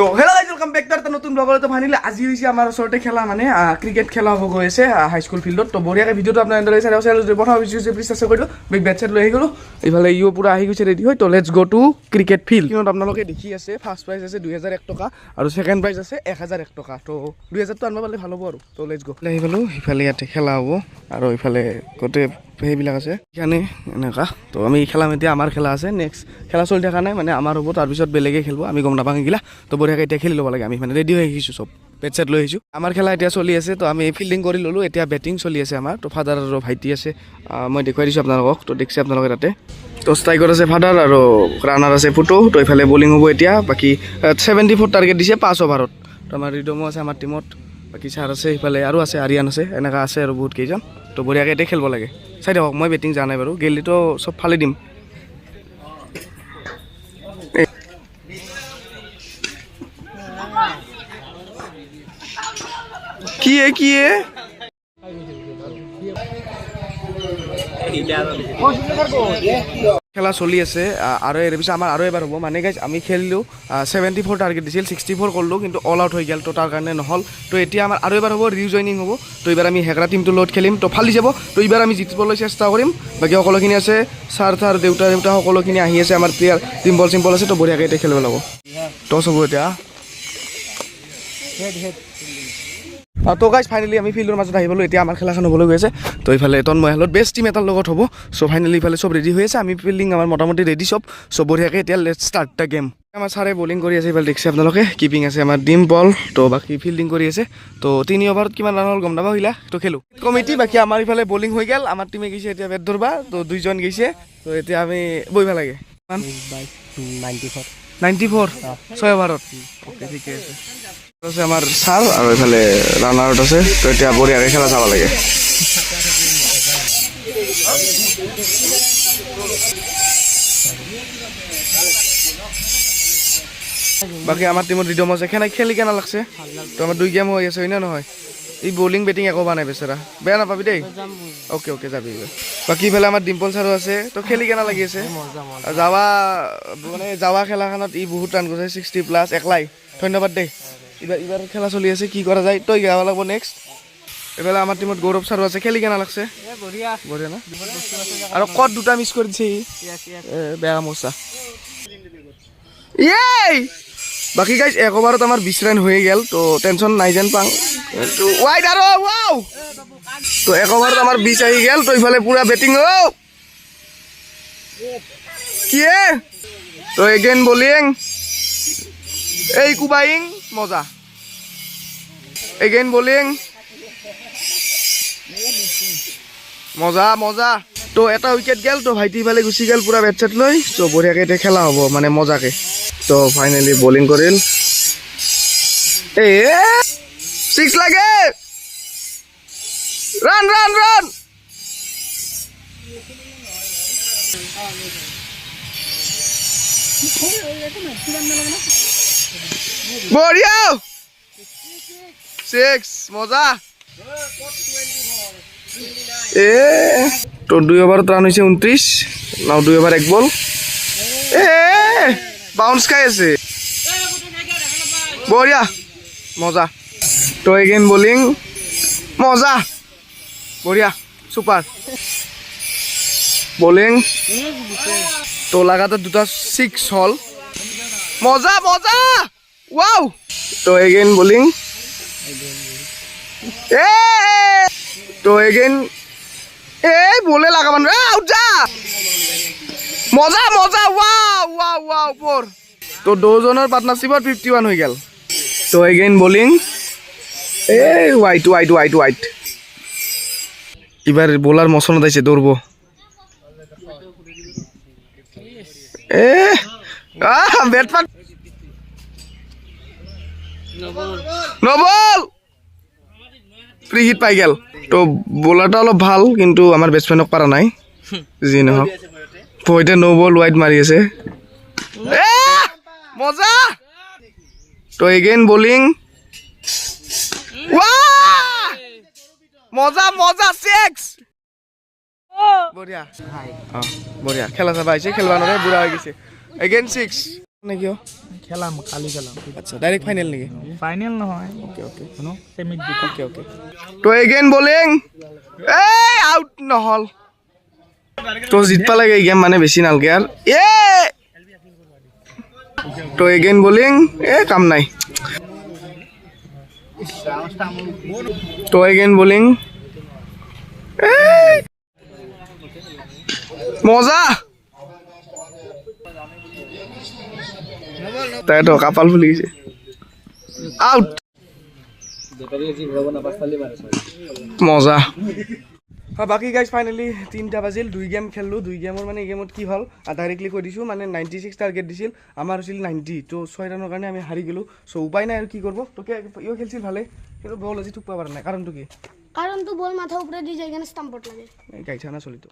তো hello' guys welcome back এটা নতুন ব্লগলৈ ফাইনেলি আজি হৈছে আমাৰ ওচৰতে খেলা মানে ক্ৰিকেট খেলা হ'ব গৈ আছে হাইস্কুল ফিল্ডত তো। বঢ়িয়াকৈ ভিডিঅ'টো আপোনাৰ এনেদৰে চাই চাই যদি প্ৰথম ভিডিঅ' হৈছে প্লিজ চাবস্ক্ৰাইব কৰি দিওঁ বেগ বেট চেট লৈ আহি গ'লোঁ। এইফালে ইও পূৰা আহি গৈছে ৰেডি হৈ। তো লেটছ গ' টু ক্ৰিকেট ফিল্ড কিনত আপোনালোকে দেখি আছে ফাৰ্ষ্ট প্ৰাইজ আছে দুহেজাৰ এক টকা আৰু ছেকেণ্ড প্ৰাইজ আছে এক হাজাৰ এক টকা। তো দুহেজাৰটো আনিব পালে ভালো হ'ব আৰু। তো লেটছ গ' আহি পালোঁ ইফালে ইয়াতে খেলা হ'ব আৰু ইফালে গোটেই সেইবিলাক আছে। সেইকাৰণে এনেকুৱা। তো আমি খেলাম এতিয়া, আমাৰ খেলা আছে নেক্সট খেলা চলি থকা নাই মানে আমাৰ হ'ব, তাৰপিছত বেলেগে খেলিব, আমি গম নাপাওঁ সেইগিলা। তো বঢ়িয়াকৈ এতিয়া খেলি ল'ব লাগে, আমি মানে ৰেডি হৈ আহিছোঁ চব বেট চেট লৈ আহিছোঁ। আমাৰ খেলা এতিয়া চলি আছে, তো আমি ফিল্ডিং কৰি ল'লোঁ, এতিয়া বেটিং চলি আছে আমাৰ। তো ফাদাৰ আৰু ভাইটি আছে মই দেখুৱাই দিছোঁ আপোনালোকক, তো দেখিছে আপোনালোকে তাতে। তো ষ্ট্ৰাইকত আছে ফাদাৰ আৰু ৰানাৰ আছে ফুটো, তো এইফালে বলিং হ'ব এতিয়া। বাকী ছেভেণ্টি ফ'ৰ টাৰ্গেট দিছে, পাঁচ অভাৰত তো আমাৰ ৰিডমো আছে আমাৰ টীমত বাকী ছাৰ আছে, সিফালে আৰু আছে, আৰিয়ান আছে এনেকুৱা আছে আৰু বহুত কেইজন তো বঢ়িয়াকৈ এতিয়া খেলিব লাগে। চাই দিয়ক মই বেটিং যোৱা নাই বাৰু, গেলিটো চব ফালি দিম। এ- কি এ? কি খেলা চলি আছে আৰু ইয়াৰ পিছত আমাৰ আৰু এবাৰ হ'ব। মানে গাইজ আমি খেলিলোঁ ছেভেণ্টি ফ'ৰ টাৰ্গেট দিছিল ছিক্সটি ফ'ৰ কৰিলোঁ কিন্তু অল আউট হৈ গ'ল তো তাৰ কাৰণে নহ'ল। তো এতিয়া আমাৰ আৰু এবাৰ হ'ব ৰিজইনিং হ'ব। তো এইবাৰ আমি হেকৰা টিমটোৰ লগত খেলিম তো ফালি যাব। তো এইবাৰ আমি জিকিবলৈ চেষ্টা কৰিম। বাকী সকলোখিনি আছে ছাৰ ছাৰ দেউতা দেউতা সকলোখিনি আহি আছে আমাৰ প্লেয়াৰ চিম্পল চিম্পল আছে তো বঢ়িয়াকৈ এতিয়া খেলিব লাগিব। টছ হ'ব এতিয়া। তো গাইজ ফাইনেলি আমি ফিল্ডৰ মাজত আহি পালোঁ। এতিয়া আমাৰ খেলাখন হ'বলৈ গৈ আছে। তো এইফালে তন্ময় হালত বেষ্ট টিম এটাৰ লগত হ'ব। চ' ফাইনেলি ইফালে চব ৰেডি হৈ আছে। আমি ফিল্ডিং আমাৰ মোটামুটি ৰেডি চব। চ' বঢ়িয়াকৈ এতিয়া লেট ষ্টাৰ্ট দ্য গেম আমাৰ ছাৰে বলিং কৰি আছে এইফালে দেখিছে আপোনালোকে। কিপিং আছে আমাৰ ডিম বল তো বাকী ফিল্ডিং কৰি আছে। তো তিনি অভাৰত কিমান ৰান হ'ল গম নাপাওঁ সিলা তো খেলোঁ। কমিটি বাকী আমাৰ ইফালে বলিং হৈ গ'ল। আমাৰ টিমে গৈছে এতিয়া বেট ধৰবা। তো দুইজন গৈছে তো এতিয়া আমি বহিব লাগে। নাইণ্টি ফ'ৰ ছয় অভাৰত অ'কে ঠিকে আছে। আছে আমাৰ ছাৰ আৰু এইফালে ৰানাৰত আছে। তো এতিয়া বঢ়িয়াকৈ খেলা চাব লাগে। বাকী আমাৰ টিমত ৰিডম আছে খেলা খেলি কেনে লাগছে? তো আমাৰ দুই গেম হৈ আছে, হয় নে নহয়? এই বলিং বেটিং একো হোৱা নাই বেচেৰা। বেয়া নাপাবি দেই। অ'কে অ'কে যাবি। বাকী ইফালে আমাৰ ডিম্পল ছাৰো আছে। তো খেলি কেনে লাগি আছে? যাৱা মানে যাৱা খেলাখনত ই বহুত ৰান কৰিছে ছিক্সটি প্লাছ একলাই। ধন্যবাদ দেই। এইবাৰ এইবাৰ খেলা চলি আছে কি কৰা যায়? তই গাব লাগিব নেক্সট এইফালে আমাৰ টিমত গৌৰৱ ছাৰো আছে খেলি কেনা লাগছে? বঢ়িয়া। না? আৰু ক'ত দুটা মিছ কৰি দিছে সি এ, বেয়া মচা। ইয়েই বাকী গাইজ এক অভাৰত আমাৰ বিছ ৰান হৈ গেল তো টেনশ্যন নাই যেন পাওঁ। কিন্তু ৱাইড আৰু ৱাও তো এক অভাৰত আমাৰ বিছ আহি গ'ল তো ইফালে পুৰা বেটিং অ' কি এ? তো এগেইন বলিং এই কুবাইং। মজা। এগেইন বলিং মজা মজা। তো এটা উইকেট গেল, তো ভাইটি ইফালে গুচি গ'ল পুৰা বেট চেট লৈ। তো বঢ়িয়াকৈ এতিয়া খেলা হ'ব মানে মজাকে। তো ফাইনেলি বলিং কৰিল। এ ছিক্স লাগে। ৰান ৰান ৰান বঢ়িয়া ছিক্স মজা। এ, তো দুই অভাৰত ৰান হৈছে ঊনত্ৰিছ ন দুই অভাৰ এক বল। এ বাউন্স খাই আছে। বঢ়িয়া মজা। তো এগেইন বলিং মজা। বঢ়িয়া চুপাৰ বলিং তো লাগাতাৰ দুটা ছিক্স হ'ল। মজা মজা। ৱাও তো এগেইন বলিং এ তো এগেইন এ বলে লাগাবান এ আউট যা মজা মজা ৱাও ৱাও ৱাও ফ'ৰ তো দুজনৰ পাৰ্টনাৰশ্বিপত ফিফটি ওৱান হৈ গ'ল। তো again bowling a wide wide wide wide এইবাৰ বলাৰ মচনত আহিছে দৌৰব এ বেট পাত নবল। ফ্ৰী হিট পাই গ'ল। তো বলাৰটা অলপ ভালো, কিন্তু আমাৰ বেটছমেনক পৰা নাই। যি নহওক। পইতে ন' বল ৱাইড মাৰি আছে। মজা! তো এগেইন বলিং মজা মজা ছিক্স বঢ়িয়া। অঁ, বঢ়িয়া। খেলা চাবা আহিছে, খেলবা নোৱাৰে, বুঢ়া হৈ গৈছে। এগেইন ছিক্স নে খেলাম কালি খেলাম। আচ্ছা ডাইৰেক্ট ফাইনেল নেকি? ফাইনেল নহয়। অ'কে অ'কে শুনো জিতো অ'কে অ'কে তো এগেইন বলিং এই আউট নহ'ল। তো জিতবা লাগে এই গেম মানে বেছি নালগে আৰু। এ! তো এগেইন বলিং এ কাম নাই। তো এগেইন বলিং মজা! তাইতো কাপাল ফুলি গৈছে। আউট মজা। বাকী গাইজ ফাইনেলি তিনিটা বাজিল দুই গেম খেলিলোঁ দুই গেমৰ মানে এই গেমত কি হ'ল ডাইৰেক্টলি কৈ দিছোঁ মানে নাইণ্টি ছিক্স টাৰ্গেট দিছিল আমাৰ হৈছিল নাইণ্টি তো ছয় ৰানৰ কাৰণে আমি হাৰি গ'লোঁ চ' উপায় নাই আৰু কি কৰিব তোকে ইও খেলিছিল ভালে কিন্তু বল আজি থুকবা পৰা নাই কাৰণটো কি? কারণ তো বল মাথা উপরে দিয়ে যায় এখানে স্টাম্পট লাগে গাইছা না চলিতো